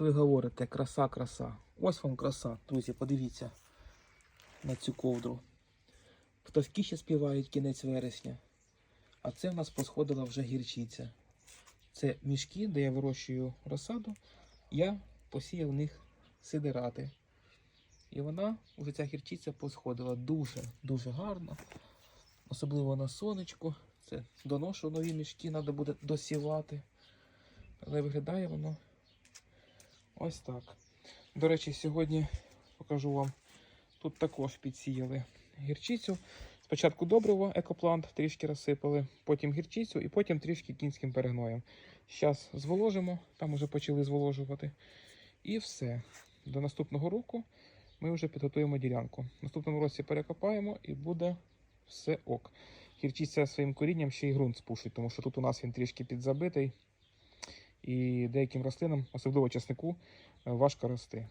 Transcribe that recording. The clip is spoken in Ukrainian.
От ви говорите, краса, краса. Ось вам краса, друзі, подивіться на цю ковдру. Пташки ще співають кінець вересня. А це в нас посходила вже гірчиця. Це мішки, де я вирощую розсаду. Я посіяв в них сидирати. І вона, вже ця гірчиця посходила дуже, дуже гарно. Особливо на сонечку. Це доношу нові мішки, треба буде досівати. Але виглядає воно ось так. До речі, сьогодні покажу вам. Тут також підсіяли гірчицю. Спочатку добриво, екоплант трішки розсипали, потім гірчицю і потім трішки кінським перегноєм. Зараз зволожимо, там вже почали зволожувати. І все. До наступного року ми вже підготуємо ділянку. В наступному році перекопаємо і буде все ок. Гірчиця своїм корінням ще й ґрунт спушить, тому що тут у нас він трішки підзабитий. І деяким рослинам, особливо часнику, е, важко рости.